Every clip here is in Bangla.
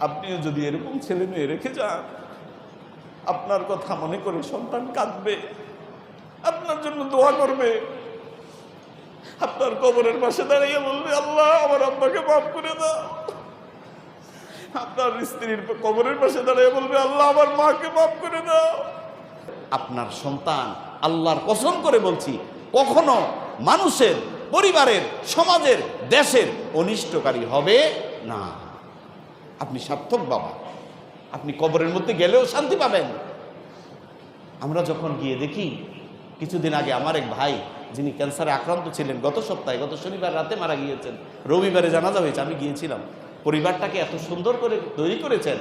আপনিও যদি এরকম ছেলে মেয়ে রেখে যান, আপনার কথা মনে করে সন্তান কাঁদবে, আপনার জন্য দোয়া করবে। আপনার কবরের পাশে দাঁড়িয়ে বলবে, আল্লাহ, আমার আব্বাকে মাফ করে দাও। আপনার স্ত্রীর কবরের পাশে দাঁড়িয়ে বলবে, আল্লাহ, আমার মাকে মাফ করে দাও। আপনার সন্তান আল্লাহর কসম করে বলছি, কখনো মানুষের, পরিবারের, সমাজের, দেশের অনিষ্টকারী হবে না। আপনি সার্থক বাবা। আপনি কবরের মধ্যে গেলেও শান্তি পাবেন। আমরা যখন গিয়ে দেখি, কিছুদিন আগে আমার এক ভাই, যিনি ক্যান্সারে আক্রান্ত ছিলেন, গত সপ্তাহে, গত শনিবার রাতে মারা গিয়েছেন। রবিবারে জানাজা হয়েছে, আমি গিয়েছিলাম। পরিবারটাকে এত সুন্দর করে তৈরি করেছেন।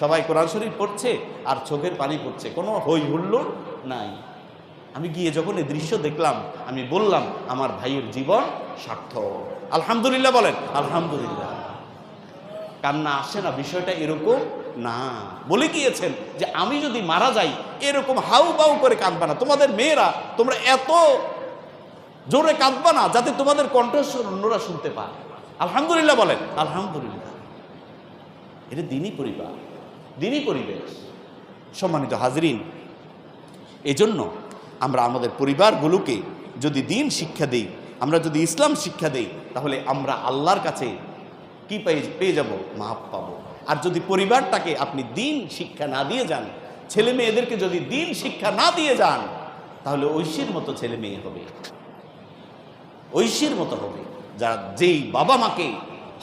সবাই কোরআন শরীফ পড়ছে আর চোখের পানি পড়ছে। কোনো হই হুল্লোড় নাই। আমি গিয়ে যখন এই দৃশ্য দেখলাম, আমি বললাম, আমার ভাইয়ের জীবন সার্থক। আলহামদুলিল্লাহ বলেন, আলহামদুলিল্লাহ। কান্না আসে না, বিষয়টা এরকম না। বলে গিয়েছেন যে আমি যদি মারা যাই, এরকম হাউ বাউ করে কাঁদবা না। তোমাদের মেয়েরা, তোমরা এত জোরে কাঁদবা না যাতে তোমাদের কণ্ঠস্বর অন্যরা শুনতে পায়। আলহামদুলিল্লাহ বলেন, আলহামদুলিল্লাহ। এটা দিনই পরিবার, দিনই পরিবেশ। সম্মানিত হাজরিন, এজন্য আমরা আমাদের পরিবারগুলোকে যদি দিন শিক্ষা দেই, আমরা যদি ইসলাম শিক্ষা দেই, তাহলে আমরা আল্লাহর কাছে কি পেয়ে পেয়ে যাব? মাপ পাবো। আর যদি পরিবারটাকে আপনি দিন শিক্ষা না দিয়ে যান, ছেলে মেয়েদেরকে যদি দিন শিক্ষা না দিয়ে যান, তাহলে ঐশীর মতো ছেলে মেয়ে হবে। ঐশীর মতো হবে যারা যেই বাবা মাকে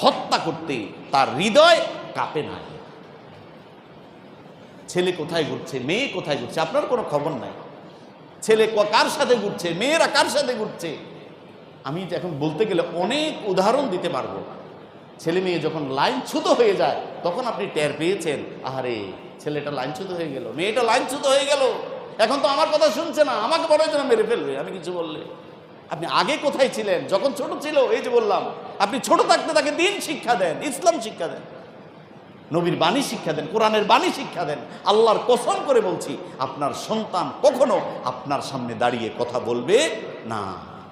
হত্যা করতে তার হৃদয় কাঁপে না ছেলে কোথায় ঘুরছে, মেয়ে কোথায় ঘুরছে, আপনার কোনো খবর নাই। ছেলে কার সাথে ঘুরছে, মেয়েরা কার সাথে ঘুরছে? আমি এখন বলতে গেলে অনেক উদাহরণ দিতে পারব। ছেলে মেয়ে যখন লাইনচ্যুত হয়ে যায়, তখন আপনি টের পেয়েছেন, আহারে, ছেলেটা লাইনচ্যুত হয়ে গেল, মেয়েটা লাইনচ্যুত হয়ে গেল। এখন তো আমার কথা শুনছে না, আমাকে বড় জন্য মেরে ফেলবে, আমি কিছু বললে। আপনি আগে কোথায় ছিলেন? যখন ছোট ছিল, এই যে বললাম, আপনি ছোট থাকতে তাকে দিন শিক্ষা দেন, ইসলাম শিক্ষা দেন। নবীর বাণী শিক্ষা দেন, কোরআনের বাণী শিক্ষা দেন, আল্লাহর কসম করে বলছি, আপনার সন্তান কখনো আপনার সামনে দাঁড়িয়ে কথা বলবে না।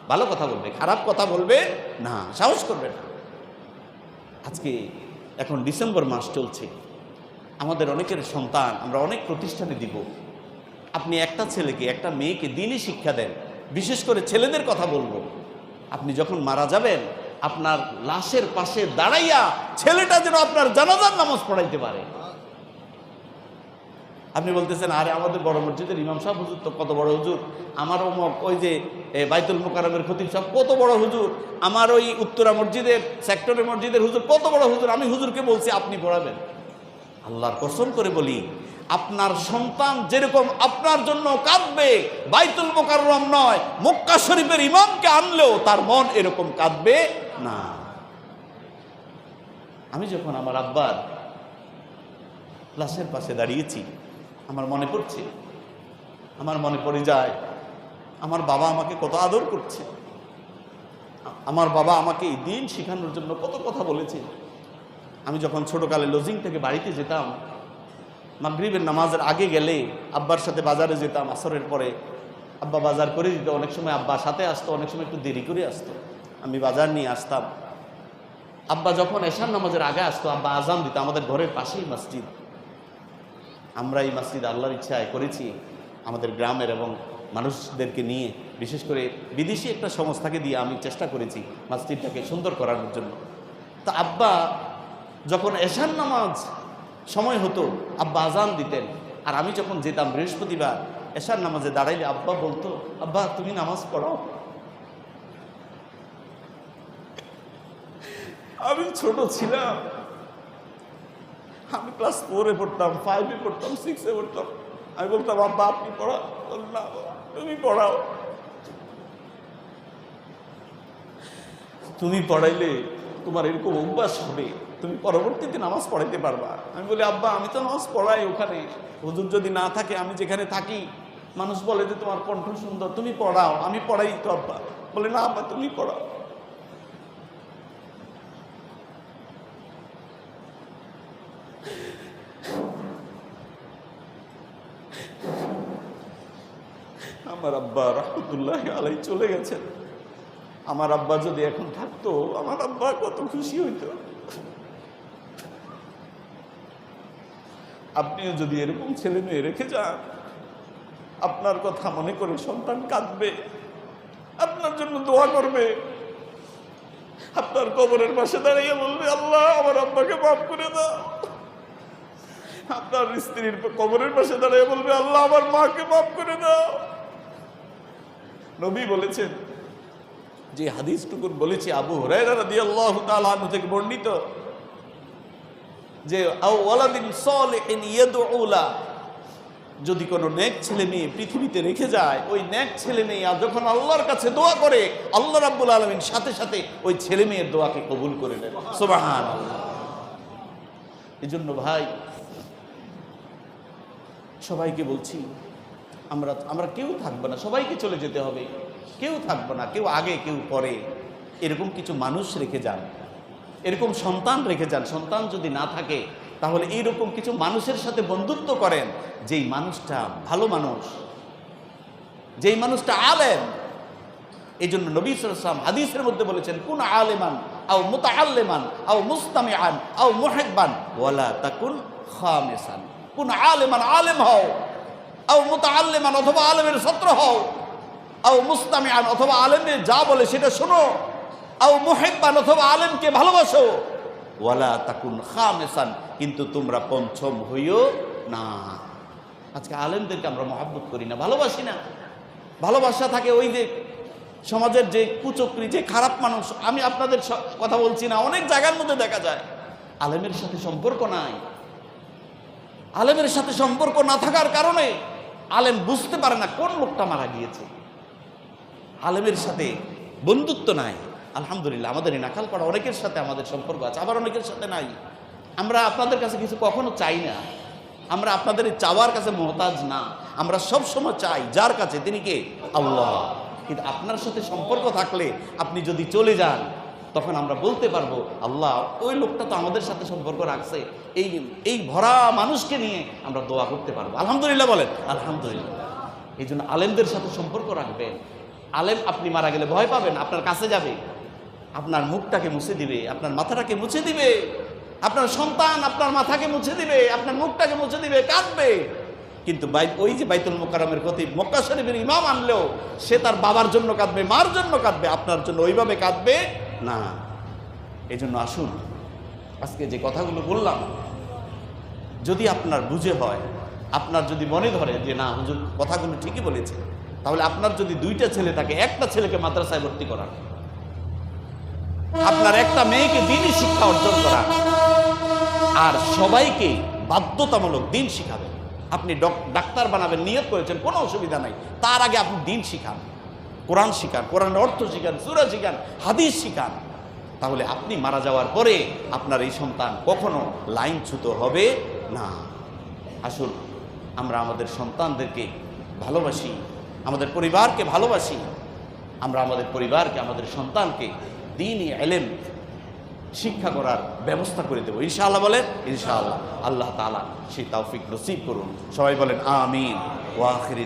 ভালো কথা বলবে, খারাপ কথা বলবে না, সাহস করবে না। আজকে এখন ডিসেম্বর মাস চলছে। আমাদের অনেকের সন্তান, আমরা অনেক প্রতিষ্ঠানে দিব। আপনি একটা ছেলেকে, একটা মেয়েকে দিনই শিক্ষা দেন। বিশেষ করে ছেলেদের কথা বলব। আপনি যখন মারা যাবেন, আপনার লাশের পাশে দাঁড়াইয়া ছেলেটা যেন আপনার জানাজার নামাজ পড়াইতে পারে। আপনি বলতেছেন, আরে আমাদের বড় মসজিদের ইমাম সাহেব, হুজুর তো কত বড় হুজুর। আমার অমুক ওই যে বাইতুল মোকারমের খতিব সাহেব কত বড় হুজুর। আমার ওই উত্তরা মসজিদের সেক্টরের মসজিদের হুজুর কত বড় হুজুর। আমি হুজুরকে বলছি, আপনি পড়াবেন। আল্লাহর কসম করে বলি, আপনার সন্তান যেরকম আপনার জন্য কাঁদবে, বাইতুল মোকাররম নয়, মক্কা শরীফের ইমামকে আনলেও তার মন এরকম কাঁদবে না। আমি যখন আমার আব্বার লাশের পাশে দাঁড়িয়েছি আমার মনে পড়ছে। আমার মনে পড়ে যায়, আমার বাবা আমাকে কত আদর করছে। আমার বাবা আমাকে এই দিন শেখানোর জন্য কত কথা বলেছে। আমি যখন ছোটকালে লজিং থেকে বাড়িতে যেতাম, মাগরিবের নামাজের আগে গেলে আব্বার সাথে বাজারে যেতাম, আসরের পরে আব্বা বাজার করে দিত, অনেক সময় আব্বা সাথে আসতো, অনেক সময় একটু দেরি করে আসতো। আমি বাজার নিয়ে আসতাম। আব্বা যখন এশার নামাজের আগে আসতো, আব্বা আজান দিত আমাদের ঘরের পাশেই মসজিদ। আমরা এই মসজিদ আল্লাহর ইচ্ছায় করেছি আমাদের গ্রামের এবং মানুষদেরকে নিয়ে, বিশেষ করে বিদেশি একটা সংস্থাকে দিয়ে আমি চেষ্টা করেছি মসজিদটাকে সুন্দর করার জন্য। তা আব্বা যখন এশার নামাজ সময় হতো, আব্বা আজান দিতেন, আর আমি যখন যেতাম বৃহস্পতিবার, এশার নামাজে দাঁড়াইলে আব্বা বলতো, আব্বা, তুমি নামাজ পড়াও? আমি ছোট ছিলাম। আমি ক্লাস ফোরে পড়তাম ফাইভে পড়তাম সিক্সে পড়তাম। আমি বলতাম, আব্বা, আপনি পড়াও না তুমি পড়াও। তুমি পড়াইলে তোমার এরকম অভ্যাস হবে, তুমি পরবর্তীতে নামাজ পড়াইতে পারবা। আমি বলি, আব্বা, আমি তো নামাজ পড়াই ওখানে। হুজুর যদি না থাকে, আমি যেখানে থাকি, মানুষ বলে যে তোমার কণ্ঠ সুন্দর, তুমি পড়াও, আমি পড়াই তো, আব্বা। বলে, না, আব্বা, তুমি পড়াও। আমার আব্বা রহমতুল্লাহ আলাই চলে গেছেন। আমার আব্বা যদি এখন থাকতো, আমার আব্বা কত খুশি হইতো। আপনিও যদি এরকম ছেলে মেয়ে রেখে যান, আপনার কথা মনে করে সন্তান কাঁদবে, আপনার জন্য দোয়া করবে। আপনার কবরের পাশে দাঁড়িয়ে বলবে, আল্লাহ, আমার আব্বাকে মাফ করে দাও। আপনার স্ত্রীর কবরের পাশে দাঁড়িয়ে বলবে, আল্লাহ, আমার মাকে মাফ করে দাও। নবী বলেছেন, যে হাদিসটুকু বলেছি, আবু হরাইরা থেকে বর্ণিত, যে যদি কোনো নেক ছেলে মেয়ে পৃথিবীতে রেখে যায়, ওই নেক ছেলে মেয়ে আর যখন আল্লাহর কাছে দোয়া করে, আল্লাহ রাব্বুল আলামিন সাথে সাথে ওই ছেলে মেয়ের দোয়াকে কবুল করে নেন। এই জন্য ভাই, সবাইকে বলছি আমরা আমরা কেউ থাকব না, সবাইকে চলে যেতে হবে। কেউ থাকব না, কেউ আগে, কেউ পরে। এরকম কিছু মানুষ রেখে যান। এরকম সন্তান রেখে যান। সন্তান যদি না থাকে, তাহলে এইরকম কিছু মানুষের সাথে বন্ধুত্ব করেন, যেই মানুষটা ভালো মানুষ, যেই মানুষটা আলেম। এই জন্য নবী সালাম হাদিসের মধ্যে বলেছেন, কোন আলেমান আও মুতাআল্লিমান আও মুস্তামিআন আও মুহিব্বান ওয়ালা তাকুন খামিসান। কোন আলেমান, আলেম হও। আও মুতাআল্লিমান অথবা আলেমের ছাত্র হও। আও মুস্তামিআন অথবা আলেমের যা বলে সেটা শোনো। আও মুহিব্বান অথবা আলেমকে ভালোবাসো। ওয়ালা তাকুন খামেসান, কিন্তু তোমরা পঞ্চম হইও না। আজকে আলেমদেরকে আমরা মহাব্বত করি না, ভালোবাসি না। ভালোবাসা থাকে ওই যে সমাজের যে কুচক্রি, যে খারাপ মানুষ। আমি আপনাদের কথা বলছি না, অনেক জায়গার মধ্যে দেখা যায়। আলেমের সাথে সম্পর্ক নাই। আলেমের সাথে সম্পর্ক না থাকার কারণে আলেম বুঝতে পারে না কোন লোকটা মারা গিয়েছে। আলেমের সাথে বন্ধুত্ব নাই। আলহামদুলিল্লাহ, আমাদের এই নাকালপাড়া অনেকের সাথে আমাদের সম্পর্ক আছে, আবার অনেকের সাথে নাই। আমরা আপনাদের কাছে কিছু কখনো চাই না। আমরা আপনাদের চাওয়ার কাছে মহতাজ না। আমরা সব সময় চাই, যার কাছে? তিনি কে? আল্লাহ। কিন্তু আপনার সাথে সম্পর্ক থাকলে আপনি যদি চলে যান তখন আমরা বলতে পারব, আল্লাহ, ওই লোকটা তো আমাদের সাথে সম্পর্ক রাখছে। এই এই ভরা মানুষকে নিয়ে আমরা দোয়া করতে পারব। আলহামদুলিল্লাহ বলেন। আলহামদুলিল্লাহ। এই জন্য আলেমদের সাথে সম্পর্ক রাখবেন। আলেম আপনি মারা গেলে ভয় পাবেন, আপনার কাছে যাবে। আপনার মুখটাকে মুছে দিবে, আপনার মাথাটাকে মুছে দিবে। আপনার সন্তান আপনার মাথাকে মুছে দিবে, আপনার মুখটাকে মুছে দিবে, কাঁদবে। কিন্তু ওই যে বাইতুল মোকারমের প্রতি মক্কা শরীফের ইমাম আনলেও সে তার বাবার জন্য কাঁদবে, মার জন্য কাঁদবে, আপনার জন্য ওইভাবে কাঁদবে। না এই জন্য আসুন। আজকে যে কথাগুলো বললাম, যদি আপনার বুঝে হয়, আপনার যদি মনে ধরে যে না, হুজুর কথাগুলো ঠিকই বলেছে, তাহলে আপনার যদি দুইটা ছেলে থাকে, একটা ছেলেকে মাদ্রাসায় ভর্তি করা আপনার একটা মেয়েকে দিনই শিক্ষা অর্জন করা আর সবাইকে বাধ্যতামূলক দিন শিখাবেন। আপনি ডক- ডাক্তার বানাবেন নিয়োগ করেছেন, কোনো অসুবিধা নাই। তার আগে আপনি দিন শিখান। কোরআন শিখান কোরআন অর্থ শিখান, সুরা শিখান, হাদিস শিখান। তাহলে আপনি মারা যাওয়ার পরে আপনার এই সন্তান কখনো লাইনচ্যুত হবে না। আসুন, আমরা আমাদের সন্তানদেরকে ভালোবাসি, আমাদের পরিবারকে ভালোবাসি, আমরা আমাদের পরিবারকে, আমাদের সন্তানকে দিনই এলেম, শিক্ষা করার ব্যবস্থা করে দেবো। ইনশাআল্লাহ বলেন, ইনশাআল্লাহ। আল্লাহ তাআলা সেই তৌফিক নসিব করুন। সবাই বলেন, আমিন। ওয়াখিরি